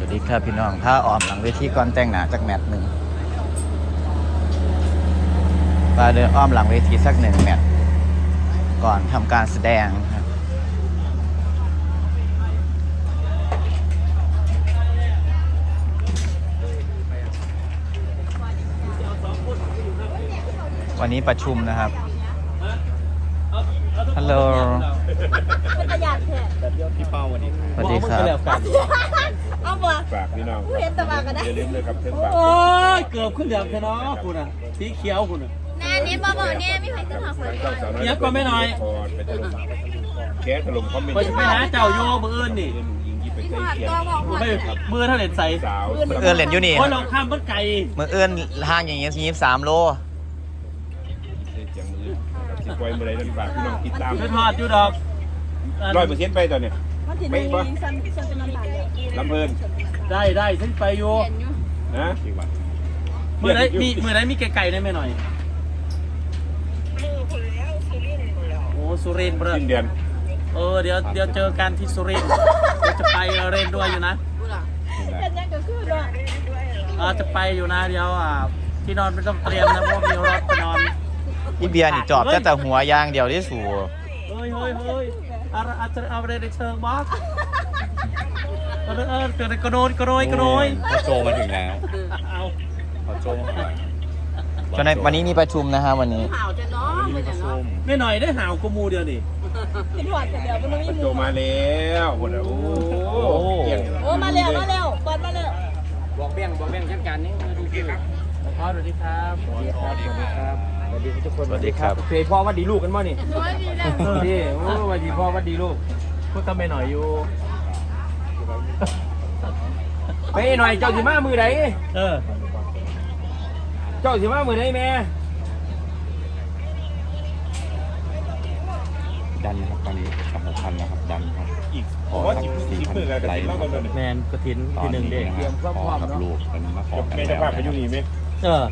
สวัสดีครับพี่น้องถ้าออมหลังเวทีก่อนแต่งหน้าจากแมตช์หนึ่งปาเดินอ้อมหลังเวทีสักหนึ่งแมตช์ก่อนทำการแสดงครับวันนี้ประชุมนะครับ ฮัลโหลเป็นตะยานแท้พี่เป้าวันนี้สวัสดีครับ เอาบ่ฝากพี่น้องผู้เห็นตะบากันนะอย่าลืมเลยครับเส้นฝากโอ้ยเกือบขึ้นเหลืองแค่น้อคุณอะสีเขียวคุณอะหน้านี้บ่บ่เนี่ยมีใครจะถอดคนเจ้าสาวน้อยเดี๋ยวก่อนไม่หน่อยพรไปถล่มแคสถล่มคอมเมนต์ไปไปหาเจ้าโยมืออื่นนี่เรื่องหญิงยี่ไปที่ใกถล้อดเคียงตัวบอกหัวไม่มือเท่าเหรียญใสสาวเอื้อนเหรียญอยู่นี่โอ้ยเราข้ามบ้านไก่มือเอื้อนห่างอย่างเงี้ยยี่สามโลเสียงมือครับสิบไว้เมื่อไรนั่นฝากพี่น้องติดตามไปทอดอยู่ดอกร้อยเปอร์เซ็นต์ไปตอนเนี้ยมันถึงมีซันซันเป็นน้ำตา ลเลยลำเพลินได้ได้ฉันไปอยู่นะมือไหนมีมือไหนมีไก่ๆได้ไหมหน่อยโอ้สุรินทร์เบรอสิ้นเดือนเออเดี๋ยวเดี๋ยวเจอกันที่สุรินทร์เดี๋ยวจะไปเรนด้วยอยู่นะเป็นยังก็คือด้วยเออจะไปอยู่นะเดี๋ยวอะที่นอนไม่ต้องเตรียมนะเพราะมีรถไปนอนอีเบียร์นี่จอบแต่แต่หัวอยางเดียวที่สูเฮ้ยเฮ้ยเฮ้ยอะไรอาจจะเอาอะไรในเชิงบอส เออเออเกิดกระโดดกระโดยกระโดยพอโจมาถึงแล้วเอาพอโจมาจนในวันนี้มีประชุมนะฮะวันนี้ข่าวจะน้องมันจะน้องไม่หน่อยได้ห่าวกูมูเดียวดิที่ถอดเสร็จแล้วมันไม่มันมีโจมาแล้วโอ้โหเกียงโอ้มาเร็วมาเร็วเปิดมาเร็วบอกเบี้ยงบอกเบี้ยงเช่นกันนี่ดูสิครับพ่อสวัสดีครับสวัสดีครับสวัสดีครับสวัสดีทุกคนสวัสดีครับเพยพ่อวัดดีลูกกันมั้นี่น้อยดีแล้วพี่โอ้วัดดีพ่อวัดดีลูกพูดกันไปหน่อยอยู่ ไปหน่อยเจ้าสิมามือไหนเออ เจ้าสิมามือไหนแม่ดันนะครับตอนนี้สองพันแล้วครับดันครับอีกขอว่าครัจิบบจิสี่บพันมือกันไลค์เล่านะคกัรันบแมนกระถินตอนที่หนึ่งนี้เด็กนะครับพ่อกับลูกเป็นมาขอกันแม่แล้วจะพาไปอยู่นี่ไหมเออ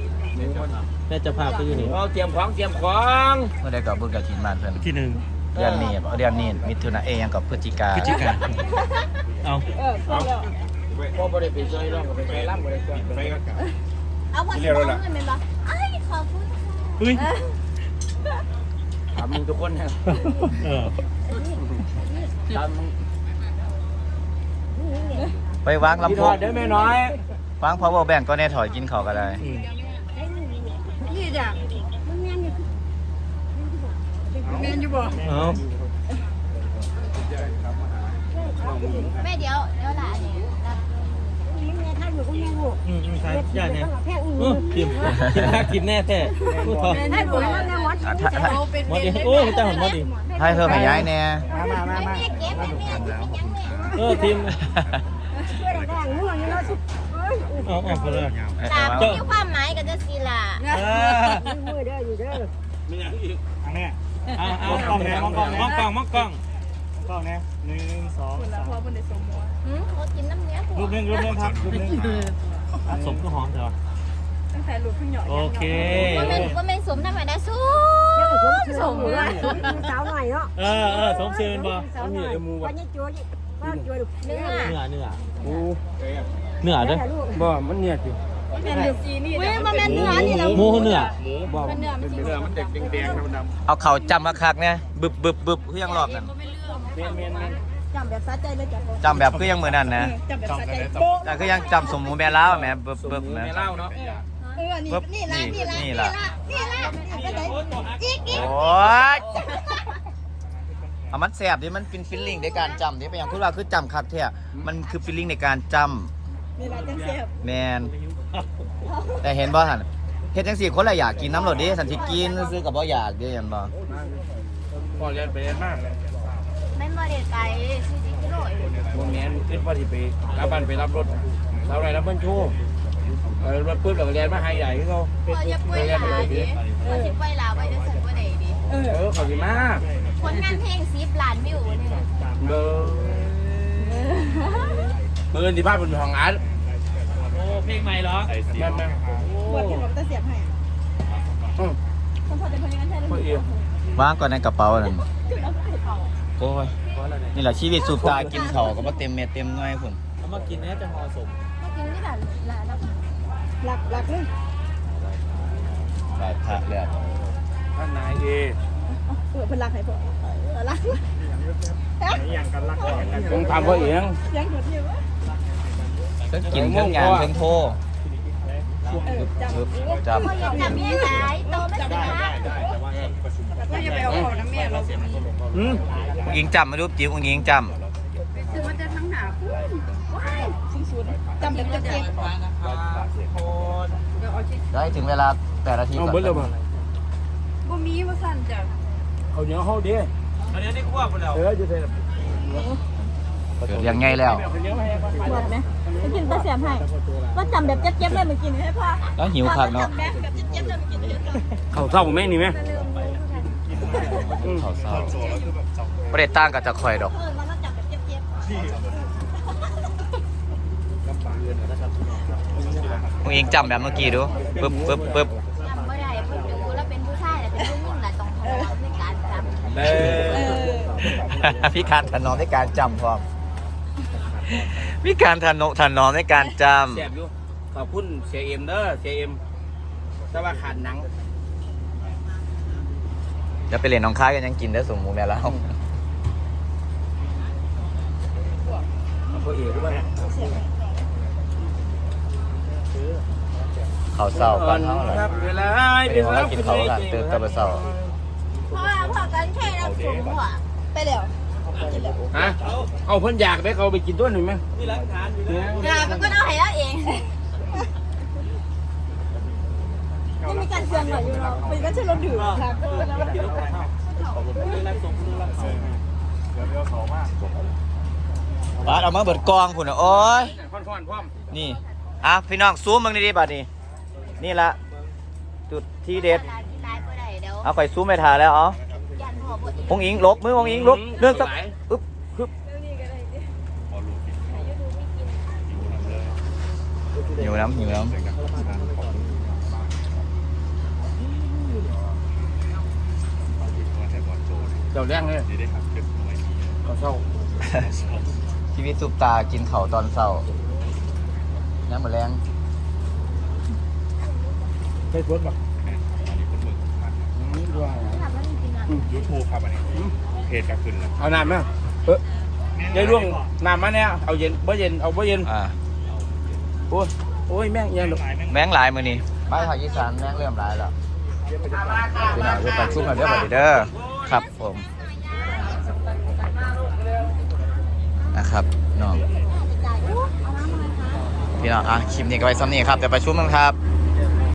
แม่จะพาไปอยู่นี่เอาเตรียมของเตรียมของเมื่อได้กับบุญกับทีมมานเพื่อนที่หนึ่งเดือนนี้เดือนนี้มิถุนาเอยยังกับพฤศจิกาพฤศจิกาเอาเออเปิดแล้ว พ่อบริไปช่วยน้องไปช่วยร่ำบริช่วยไปกันเอาพอสมองเงินเป็นปะไอ้ขอบคุณเฮ้ยถามมึงทุกคนนะถามมึงไปวางลำพี่โพทองดเด้อแม่น้อยวาง power bank ก็แน่ถอยกินเขาวก็ได้นี่จ้ะมันแม่นอยู่แม่นอยู่บ่เอาแม่เดี๋ยวเดี๋ยวล่ะเนี่ยแม่ท่านอยู่ก็แม่ลูก อืมอืมใช่ใช่เนี่ยแค่อืเออกินกินแท้กินแน่แท้พูดทอแม่ลูกแล้วแม่มดอะถ้าถ้าหมดดิโอ้เจ้าหันหมดดิให้เพิ่มให้ย้ายแน่มามามาแม่เก็บแม่แม่จะเป็นยังแม่เออทีมช่วยแดงๆง่วงอยู่แล้วสุดเอาเอาไปเลยตาบ่มีความหมายกับจะสิล่ะมือเด้ออยู่เด้อมีอย่างอีกแม่เอาเอามองกล้องมองกล้องมองกล้องมองกล้องกล้องเนี่ยหนึ่งสองสามหืมเขากินน้ำเนี้ยรูปหนึ่งรูปหนึ่งครับรูปหนึ่ง สมก็หอมเถอะโอเค ว่าแม่ว่าแม่สมธรรมดาสูงสูงเลย สาวหน่อยเนาะเออเออสมเชิญบ่สาวหน่อยวันนี้จัวว่าจัวดูเนื้อเนื้อเนื้อโอ้เนื้อเด้อบ่มันเนี่ยสิเว้ยมาแม่เนื้อนี่แหละหมูเนื้อบ่มันเนื้อมันสิเนื้อมันเด็กแดงๆดำเอาเขาจำมาคักเนี่ยบึบบึบบึบคือยังรอบนั่นเมียนเมียนเมียน จำแบบสะใจเลยจ้ะจำแบบคือยังมือนั่นนะ จำแบบสะใจโป๊ะแต่คือยังจำสมมูแม่ล้าวแม่บึบบึบแม่ ไม่เล่าเนาะเออนี่นี่ละนี่ละนี่ละนี่ละนี่ละจิ๊กจิ๊กโอ้ยเอามันแสบดิมันเป็นฟิลลิ่งในการจำดิเป็นอย่างคุณว่าคือจำคักแท้มันคือฟิลลิ่งในการจนี่ละจังเสียบำแมนแต่เห็นบ่ท่านเฮ็ดจังสี่คนละอยากกินน้ำรดดิสันสิกินซื้อกับบ่อยากเดิเห็นบ่พอเรียนไปเรียนมาก ไม่มาเด็ดไก่สี่สิบกิโลเองวงนี้คิดว่าที่ไปรับบันไปรับรถรับอะไรรับบันชูเออรถปุ๊บเราเรียนมาหายใหญ่ที่เขาพอจะป่วยลาดิพอจะป่วยลาไว้จะสั่นว่าไหนดิเออขอบคุณมากผลงานเพลงสิบล้านวิวนี่แหละเบอร์ปืนที่บ้านเป็นของอาร์ตโอ้เพลงใหม่เหรอแม่แม่บทที่ผมจะเสียบให้คนพอจะผลงานใช่พอเอียววางก่อนในกระเป๋านั่น โอ้ยนี่แหละชีวิตสูบตากินเขาวก็บ่เต็มเม็ดเต็มหน่วยพุ่นเเอามากินแน่จะห่อสมกินนี่แหละหลักหลักหลักเลยไหว้พระเลยอะท่านนายเอเปิดพลังให้พ่อหลักอย่างกันรักอย่างกันผมทำเขาเองยังหมดอยู่วะเครื่องกินเครื่องงานเครื่องโทรเออจำปึ๊บจำจำมีหลายโตไม่ได้ ก็อย่าไปเอาของน้ำเมียเราอืมอุ้งยิงจำไม่รู้จิ๋วอุ้งยิงจคือมันจะทั้งหนาคุณว้ายสิสุดจำแบบจะเจ็บำได้ถึงเวลาแต่ละทีเอาก่อนเบิดแล้วบ่บ่มีว่าสั่นจ้ะเอาเหนียวเฮาเด้อันนี้ได้ควบไปแล้วเออจะใส่เกิดยังไงแล้ว ปวดไหมไปกินตาเสียมให้ว่าจำแบบเจ็บๆเลยมากินให้พ่อแล้วหิวคักเนาะแบบเจ็บๆเลยมากินให้พ่อเขาเศร้าแม่นี่ไหม เขาเศร้าประเด็ต่างกับจะคอยดอกเออมันต้องจำแบบเจ็บอุ้งยิงจำแบบเมื่อกี้ดูปึ๊บปึ๊บปึ๊บจำไม่ได้เพิ่งดูแล้วเป็นผู้ชายแต่เป็นผู้หญิงแหละตรงทางในการจำเออพี่การทันนอมในการจำพร้อมพี่การทันโนทันนอมในการจแซ่บอยู่ขอบคุณเสียเอ็มเด้อเสียเอ็มแต่ว่าขาดหนังำจะไปเล่นน้องค้ายกันยังกินได้สมมุติแล้วเขาเองด้วยเขาเศร้าก่อนเท่าไหร่ ครับเวลาไปเดี๋ยวเรากินเขากันตื่นแตะเศร้าเพราะว่าพอกันแค่รับสูงหัวๆไปแล้วฮะเอาเพิ่นอยากได้เขาไปกินตัวหนึ่งไหมนี่รักฐานอยู่เวลามันก็ต้องให้เราเอง ยังมีการเตือนหน่อยอยู่เนาะเป็นก็ใช่รถดื่มค่ะกินลูกข้าวนี่รักส่งนี่รักส่งเดี๋ยวเดี๋ยวเขามากบาดเอามาเบิดกองพุ่นะโอ้ยค่อนๆพร้อมนี่อะพี่น้องซูมมึงดีๆบัดนี้นี่ละจุดที่เด็ดเวลาที่ร้ายก็ได้เดี๋ยวเอาไปซูมไปถ่ายแล้วเอายันหัวบดองอิงลบมือองอิงลบเรื่องสักอึ๊บฮึบหิวน้ำหิวน้ำ จ้าแรงเลยเขาเศร้าชีวิตสุปตากินเขาวตอนเช้าน้ำมะแรงใช่เพิ่นป่ะอืมด้วยยูทูบครับอันนี้เพจก็ขึ้นแล้วเอาน้ำไหมเออได้ร่วงน้ำมาเนี่ยเอาเย็นบ่เย็นเอาบ่เย็นอ่าโอ้ยโอ้ยแม่งยังดอกแมงหลายมือนี่บ้านภาคอีสานแมงเริ่มหลายแล้วพี่น้องจะไปซุ่มกันเด้อบัดนี้เด้อ ครับผมนะครับน้องพี่น้องอะคลิปนี้ก็ไปซ้ำนี่ครับเดี๋ยวไปชุมกันครับ